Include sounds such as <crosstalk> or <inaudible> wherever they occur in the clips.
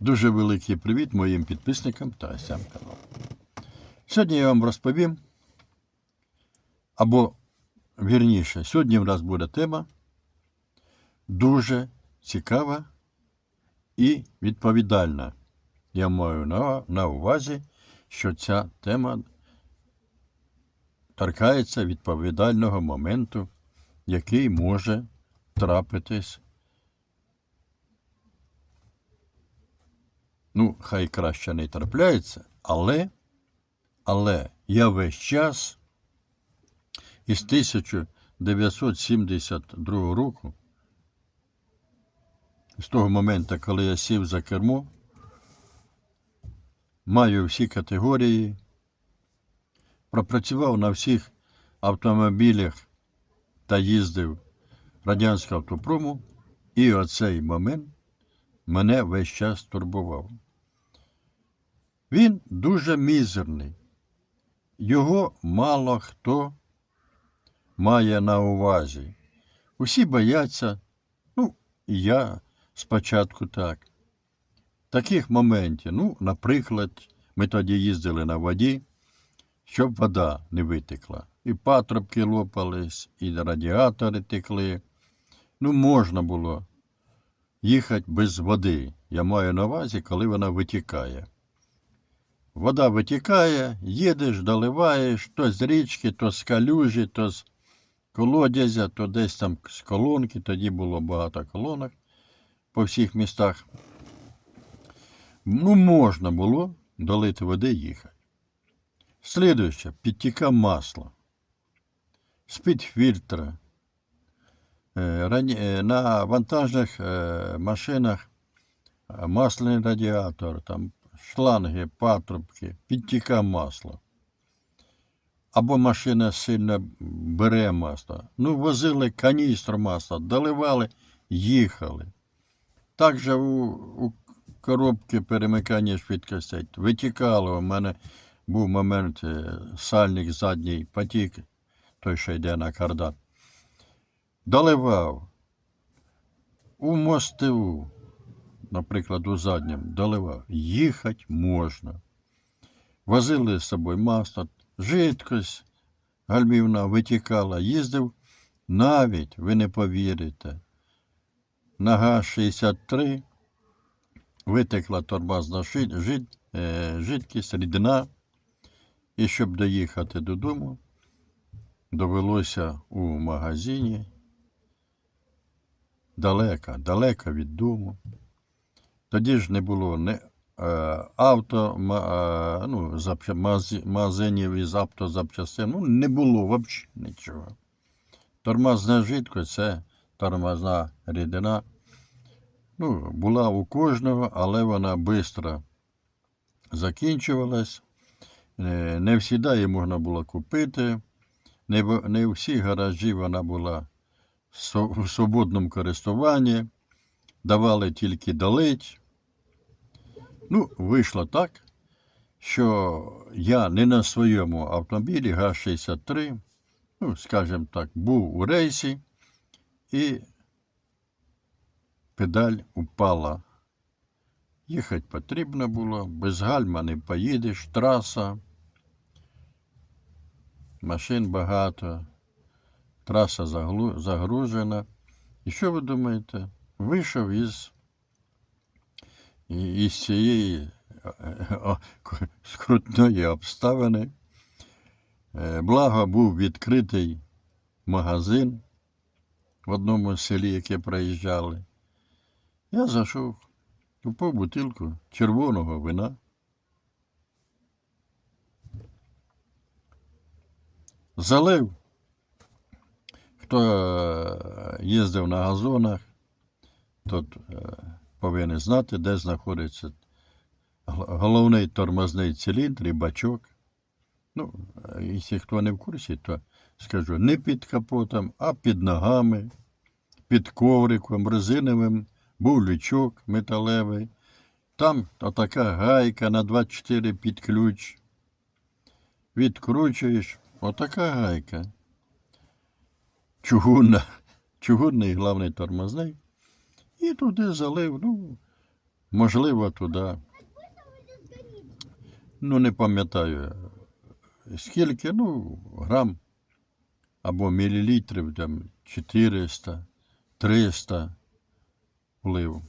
Дуже великий привіт моїм підписникам та гостям каналу. Сьогодні я вам розповім, або вірніше, сьогодні в нас буде тема дуже цікава і відповідальна. Я маю на, на увазі, що ця тема торкається відповідального моменту, який може трапитись Ну, хай краще не трапляється, але, але я весь час із 1972 року, з того моменту, коли я сів за кермо, маю всі категорії, пропрацював на всіх автомобілях та їздив радянського автопрому, і оцей момент мене весь час турбував. Він дуже мізерний. Його мало хто має на увазі. Усі бояться, ну, і я спочатку так. Таких моментів, ну, наприклад, ми тоді їздили на воді, щоб вода не витекла. І патрубки лопались, і радіатори текли. Ну, можна було їхати без води. Я маю на увазі, коли вона витікає. Вода витікає, їдеш, доливаєш то з річки, то з калюжі, то з колодязя, то десь там з колонки, тоді було багато колонок по всіх містах. Ну, можна було долити води їхати. Слідуюче, підтіка масло. З-під фільтра. Е, е, На вантажних е, машинах масляний радіатор, там шланги, патрубки, підтіка масло. Або машина сильно бере масло. Ну, возили каністру масла, доливали, їхали. Також у, у коробки перемикання швидкостей витікало. У мене був момент сальник задній потік, той, що йде на кардан. Доливав. У мостиву наприклад, у задньому доливав, їхати можна. Возили з собою масло, жидкость гальмівна витікала, їздив навіть, ви не повірите, на ГАЗ-63 витекла тормозна жид, жид, е, жидкість, рідина, і щоб доїхати додому, довелося у магазині далеко, далеко від дому. Тоді ж не було не е, авто, е, ну, магазинів із автозапчастин. Ну, не було взагалі нічого. Тормозна жидкость це тормозна рідина. Ну, була у кожного, але вона швидко закінчувалась. Е, Не її можна було купити. Не всі гаражі вона була в свободному користуванні давали тільки долить. Ну, вийшло так, що я не на своєму автомобілі ГАЗ-63, ну, скажімо так, був у рейсі, і педаль упала. Їхати потрібно було, без гальма не поїдеш, траса, машин багато, траса заглу- загружена. І що ви думаєте? Вийшов із, із цієї скрутної обставини. Е, Благо був відкритий магазин в одному селі, яке проїжджали. Я зайшов, купив бутилку червоного вина. Залив Хто е, їздив на газонах, тот е, повинен знати, де знаходиться головний тормозний циліндр і бачок. Ну, е, якщо хто не в курсі, то скажу не під капотом, а під ногами, під ковриком, резиновим, був лючок металевий. Там така гайка на 24 під ключ. Відкручуєш, отака гайка чугунна, чугунний главний тормозний. І туди залив, ну, можливо, туди. Ну, не пам'ятаю скільки, ну, грам або мілілітрів, там 400, 300 влив.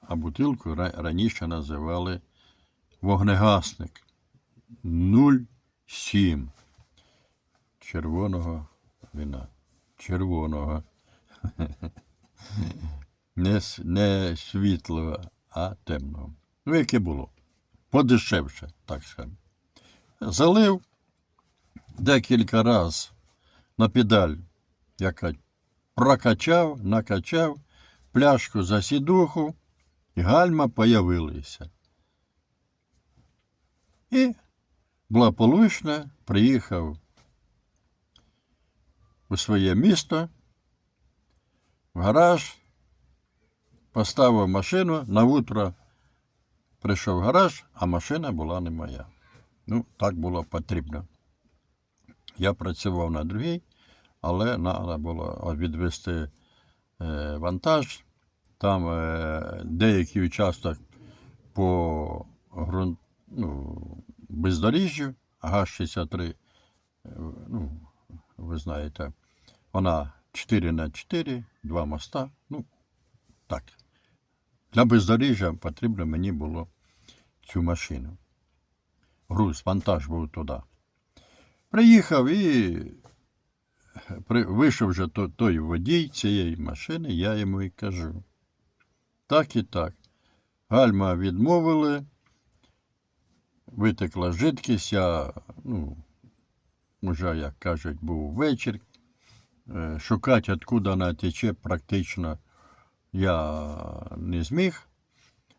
А бутилку раніше називали вогнегасник 0,7 червоного вина. Червоного. Не, не світлого, а темного. Ну, яке було. Подешевше, так скажемо. Залив декілька разів на педаль, яка прокачав, накачав, пляшку за сідуху, гальма появилися. І благополучно приїхав у своє місто, в гараж, поставив машину, на утро прийшов в гараж, а машина була не моя. Ну, так було потрібно. Я працював на другій, але треба було відвести е, вантаж. Там е, деякий участок по ґрунт, ну, бездоріжжю, ГАЗ-63, е, ну, ви знаєте, вона 4 на 4, два моста. Ну, так. Для бездоріжжя потрібно мені було цю машину. Груз, вантаж був туди. Приїхав і вийшов вже то- той водій цієї машини, я йому і кажу. Так і так. Гальма відмовили, витекла жидкість, я, ну, вже, як кажуть, був вечір. Е, Шукати, откуда вона тече, практично я не зміг.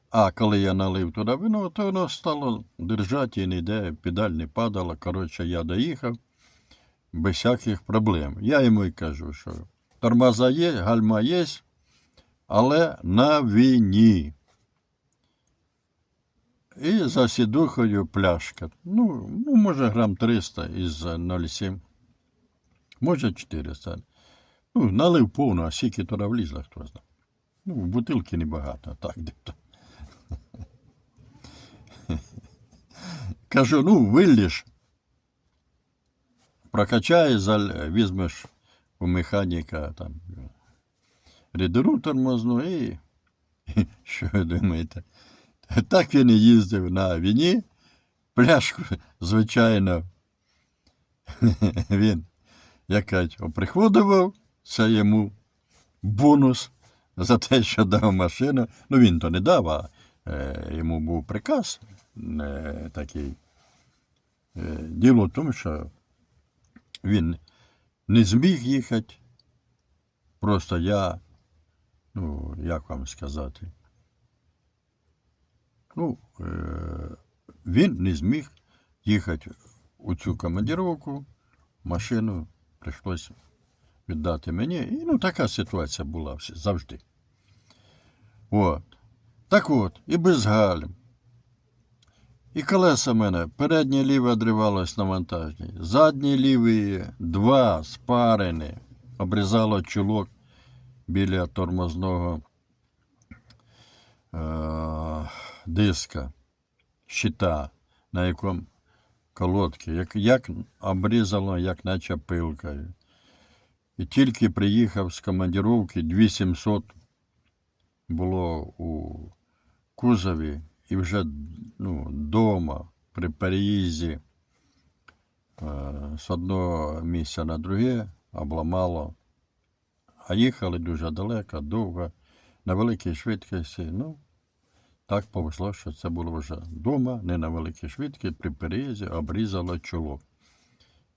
А коли я налив туди вино, то воно стало держати і ніде, педаль не падала. Коротше, я доїхав без всяких проблем. Я йому й кажу, що тормоза є, гальма є, але на війні. І за сідухою пляшка. Ну, ну, може, грам 300 із 0,7. Може, 400. Ну, налив повну, а скільки туди влізло, хто знає. Ну, бутилки небагато, так де-то. Кажу, ну, вилліш. Прокачай, заль, візьмеш у механіка там рідеру тормозну і, <laughs> що ви думаєте? Так він і їздив на війні, пляшку, звичайно, <laughs> він, як кажуть, оприходував, це йому бонус за те, що дав машину. Ну, він то не дав, а е, йому був приказ е, такий. Е, діло в тому, що він не зміг їхати. Просто я, ну, як вам сказати, ну, е, він не зміг їхати у цю командировку, машину прийшлося віддати мені. І ну, така ситуація була завжди. От. Так от, і без гальм. І колеса в мене переднє ліве одривалось на вантажній, задні ліві два спарені, обрізало чулок біля тормозного е- диска, щита, на якому колодки, як, як обрізало, як наче пилкою. І тільки приїхав з командировки 2700 було у кузові, і вже ну, дома при переїзді е, з одного місця на друге обламало. А їхали дуже далеко, довго, на великій швидкості. Ну, так повезло, що це було вже вдома, не на великій швидкості, при переїзді обрізало чолок.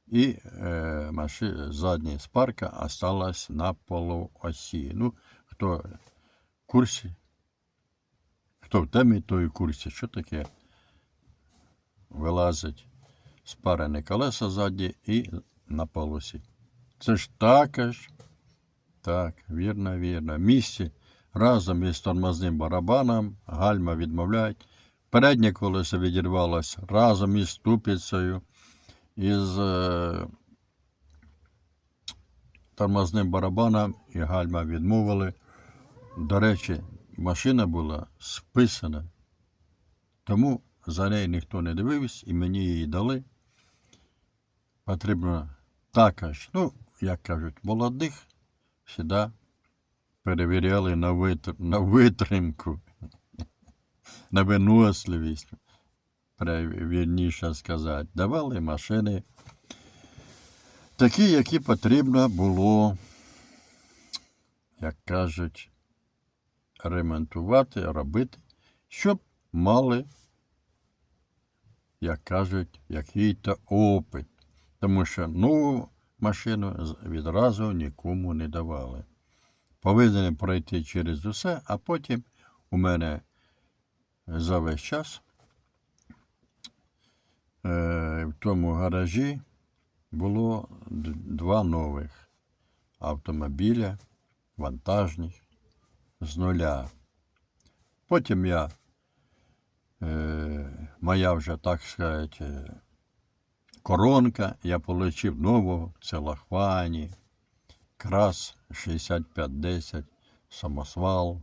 І е, маши, задня спарка осталась на полуосі. Ну, хто в курсі, хто в темі, той в курсі, що таке вилазить спарене колеса ззаді і на полосі. Це ж також, так, вірно, вірно. Місці разом із тормозним барабаном гальма відмовляють. Переднє колесо відірвалося разом із ступицею, із е, тормозним барабаном і гальма відмовили. До речі, машина була списана. Тому за нею ніхто не дивився і мені її дали. Потрібно також, ну, як кажуть, молодих завжди перевіряли на, витр... на витримку, на виносливість, вірніше сказати. Давали машини такі, які потрібно було, як кажуть, ремонтувати, робити, щоб мали, як кажуть, який-то опит. Тому що нову машину відразу нікому не давали. Повинні пройти через усе, а потім у мене за весь час е, в тому гаражі було два нових автомобіля, вантажних, з нуля. Потім я, е, моя вже, так сказати, е, коронка, я отримав нового в целохвані, крас 6510, самосвал,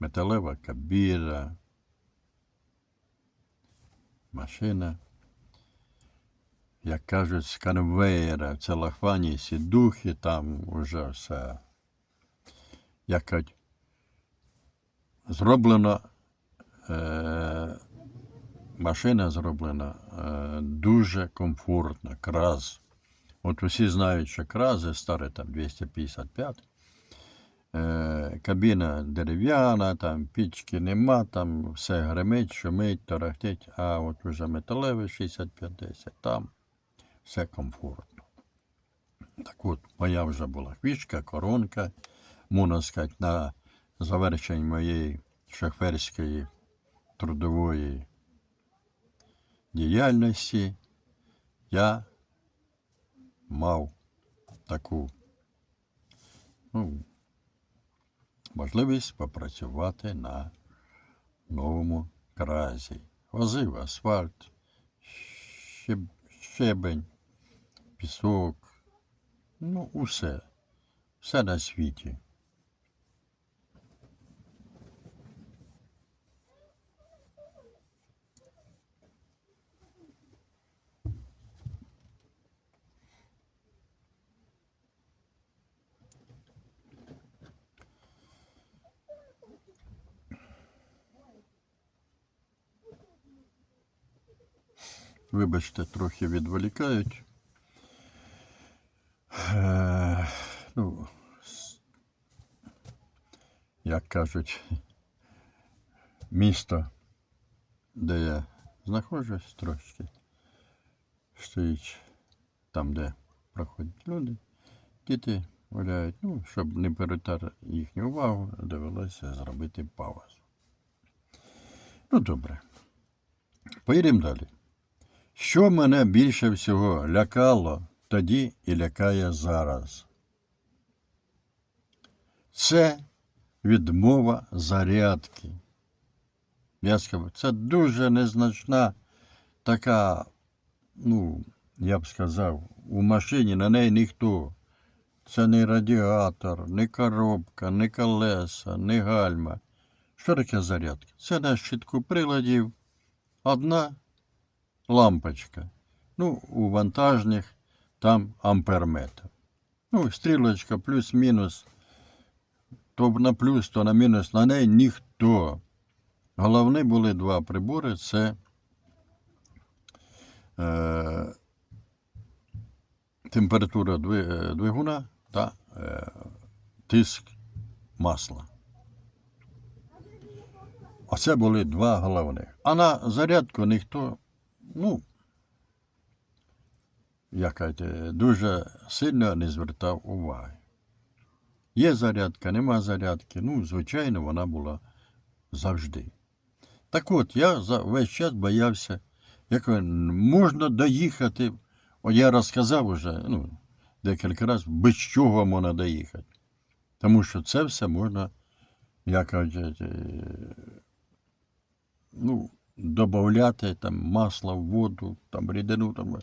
металева кабіна, машина, як кажуть, з конвейера, в целохвані сідухи, там вже все. Як кажуть, зроблено, е, машина зроблена е, дуже комфортно, краз. От усі знають, що крази старі там 255. Е, кабіна дерев'яна, там пічки нема, там все гримить, шумить, тарахтить, а от уже металевий 60-50, там все комфортно. Так от, моя вже була хвічка, коронка, можна сказати, на завершення моєї шоферської трудової діяльності я мав таку ну, можливість попрацювати на новому кразі. Возив асфальт, щебень, пісок, ну, усе, все на світі. Вибачте, трохи відволікають. Е, ну, як кажуть, місто, де я знаходжусь трошки, стоїть там, де проходять люди, діти гуляють, ну, щоб не перетар їхню увагу, довелося зробити паузу. Ну, добре. Поїдемо далі. Що мене більше всього лякало тоді і лякає зараз? Це відмова зарядки. Я сказав, це дуже незначна така, ну, я б сказав, у машині на неї ніхто. Це не радіатор, не коробка, не колеса, не гальма. Що таке зарядка? Це на щитку приладів одна лампочка. Ну, у вантажних там амперметр. Ну, стрілочка плюс-мінус. То на плюс, то на мінус. На неї ніхто. Головні були два прибори це е, температура е, двигуна та е, тиск масла. Оце були два головних. А на зарядку ніхто, ну, як дуже сильно не звертав уваги. Є зарядка, нема зарядки. Ну, звичайно, вона була завжди. Так от, я за весь час боявся, як можна доїхати. О, я розказав уже ну, декілька разів, без чого можна доїхати. Тому що це все можна, як кажуть, ну, додати там масло, воду, там рідину. Там.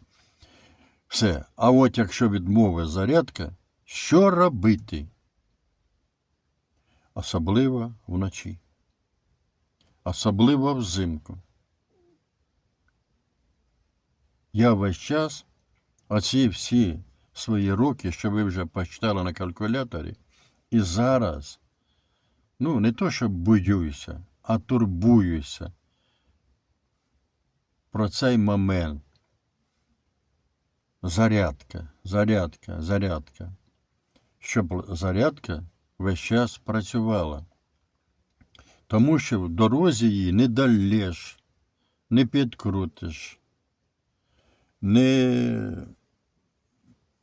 Все. А от якщо відмови зарядка, що робити? Особливо вночі. особливо взимку. Я весь час, оці всі свої роки, що ви вже почитали на калькуляторі, і зараз, ну, не то, що боюся, а турбуюся про цей момент. Зарядка, зарядка, зарядка. Щоб зарядка весь час працювала. Тому що в дорозі її не далеш, не підкрутиш, не,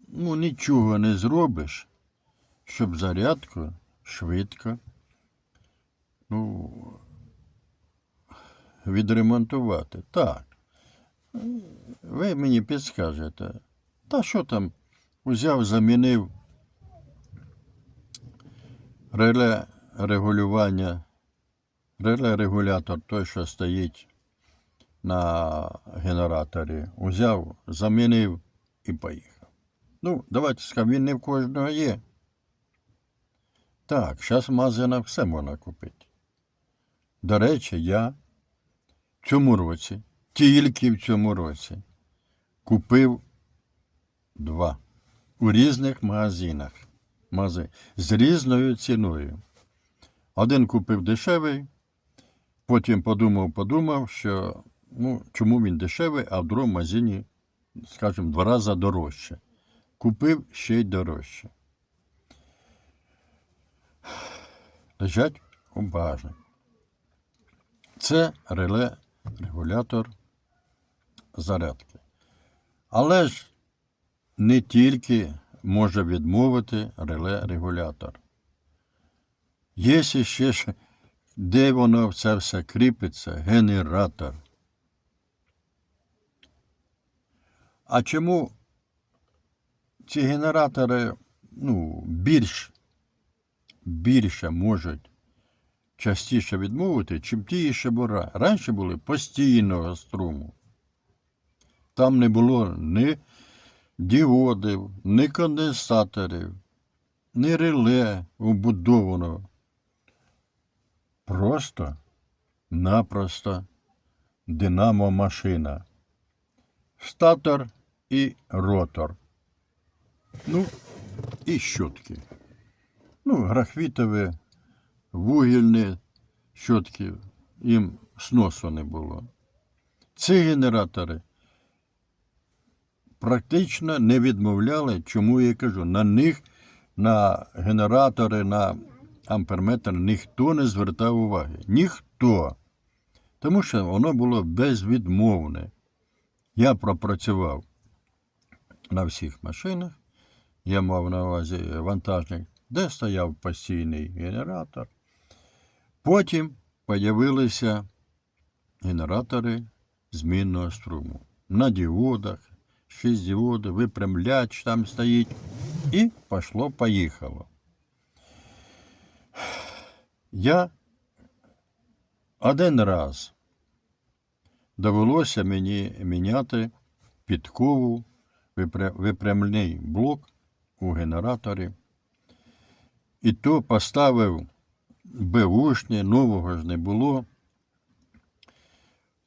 ну, нічого не зробиш, щоб зарядку швидко ну, відремонтувати. Так. Ви мені підскажете, та що там узяв, замінив реле регулювання, реле регулятор, той, що стоїть на генераторі, узяв, замінив і поїхав. Ну, давайте скажемо, він не в кожного є. Так, зараз в магазинах все можна купити. До речі, я в цьому році, тільки в цьому році, купив два у різних магазинах. Мази, з різною ціною. Один купив дешевий, потім подумав, подумав, що ну, чому він дешевий, а в другому магазині, скажімо, два рази дорожче. Купив ще й дорожче. Лежать у багажнику. Це реле регулятор зарядки. Але ж не тільки може відмовити реле регулятор. Є ще де воно це все кріпиться, генератор. А чому ці генератори ну, більш, більше можуть частіше відмовити, чим ті ще були. Раніше були постійного струму. Там не було ні діодів, ні конденсаторів, ні реле вбудованого. Просто напросто динамо-машина. Статор і ротор. Ну, і щотки. Ну, графітові, вугільні щотки, їм сносу не було. Ці генератори практично не відмовляли, чому я кажу, на них, на генератори, на амперметр ніхто не звертав уваги. Ніхто. Тому що воно було безвідмовне. Я пропрацював на всіх машинах, я мав на увазі вантажник, де стояв постійний генератор. Потім з'явилися генератори змінного струму. На діодах, шість випрямляч там стоїть. І пішло-поїхало. Я один раз довелося мені міняти підкову, випря- випрямний блок у генераторі. І то поставив беушні, нового ж не було.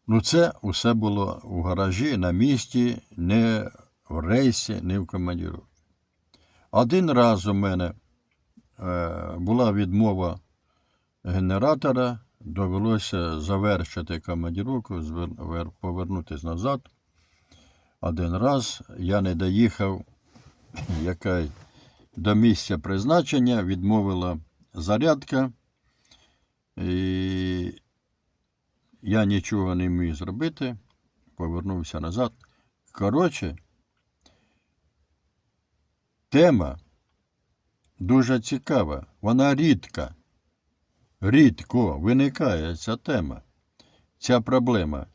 Ну, це усе було у гаражі, на місці, не в рейсі, не в командіру. Один раз у мене е, була відмова генератора, довелося завершити командіровку, повернутися назад. Один раз я не доїхав яка до місця призначення, відмовила зарядка. І я нічого не міг зробити, повернувся назад. Коротше, тема дуже цікава, вона рідка. Рідко виникає ця тема, ця проблема.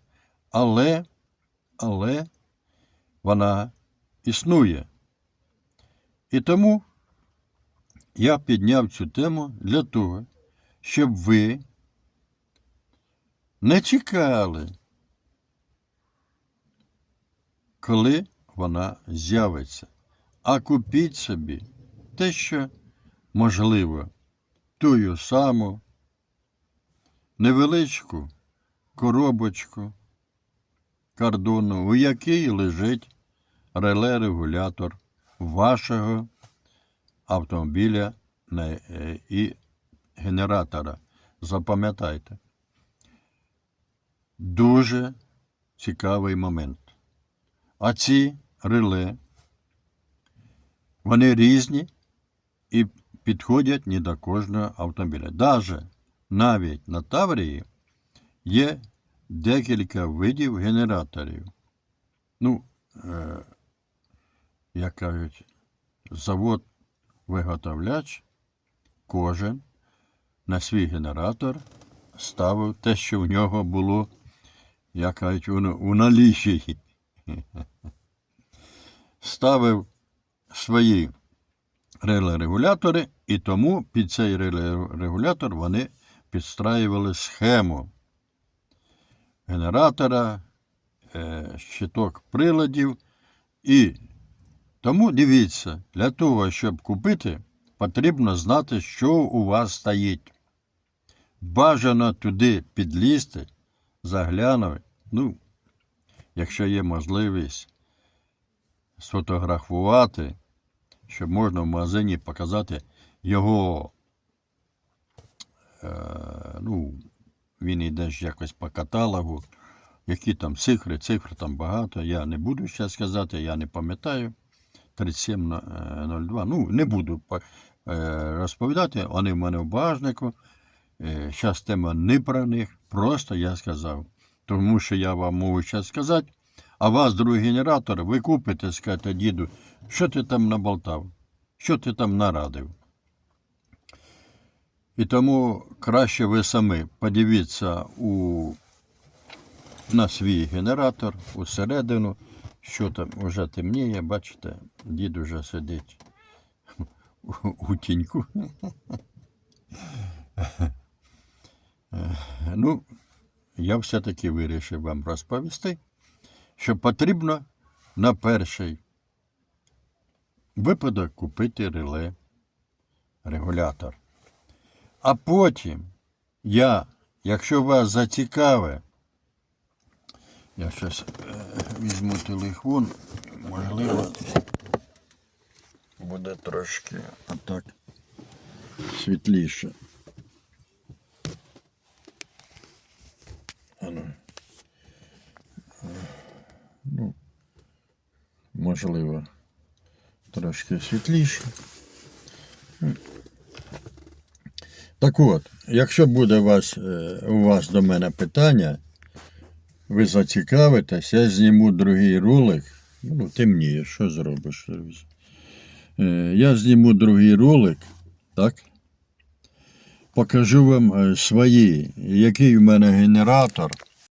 Але, але вона існує. І тому я підняв цю тему для того, щоб ви не чекали, коли вона з'явиться, а купіть собі те, що можливо, тую саму невеличку коробочку кордону, у якій лежить реле-регулятор вашого автомобіля е, і генератора. Запам'ятайте. Дуже цікавий момент. А ці реле, вони різні і підходять не до кожного автомобіля. Даже навіть на Таврії є декілька видів генераторів. Ну, е, як кажуть, завод виготовляч кожен на свій генератор ставив те, що в нього було, як у, у налічі. Ставив свої реле-регулятори, і тому під цей реле-регулятор вони підстраювали схему генератора, е, щиток приладів. І тому дивіться, для того, щоб купити, потрібно знати, що у вас стоїть. Бажано туди підлізти, заглянути. Ну, якщо є можливість сфотографувати, щоб можна в магазині показати його. Е, ну, він йде ж якось по каталогу. Які там цифри, цифр там багато. Я не буду ще сказати, я не пам'ятаю. 3702. Ну, не буду е, розповідати, вони в мене в багажнику. Зараз тема не про них, просто я сказав. Тому що я вам можу зараз сказати, а вас, другий генератор, ви купите, скажете, діду, що ти там наболтав? Що ти там нарадив? І тому краще ви самі подивіться у, на свій генератор усередину, що там вже темніє, бачите, дід уже сидить у, <laughs> у тіньку. Ну, я все-таки вирішив вам розповісти, що потрібно на перший випадок купити реле регулятор. А потім я, якщо вас зацікавить, я зараз візьму телефон, можливо, буде трошки отак світліше. Можливо, трошки світліше. Так от, якщо буде у вас, е, у вас до мене питання, ви зацікавитесь, я зніму другий ролик. Ну, темніє, що зробиш. Е, Я зніму другий ролик, так? Покажу вам е, свої, який у мене генератор.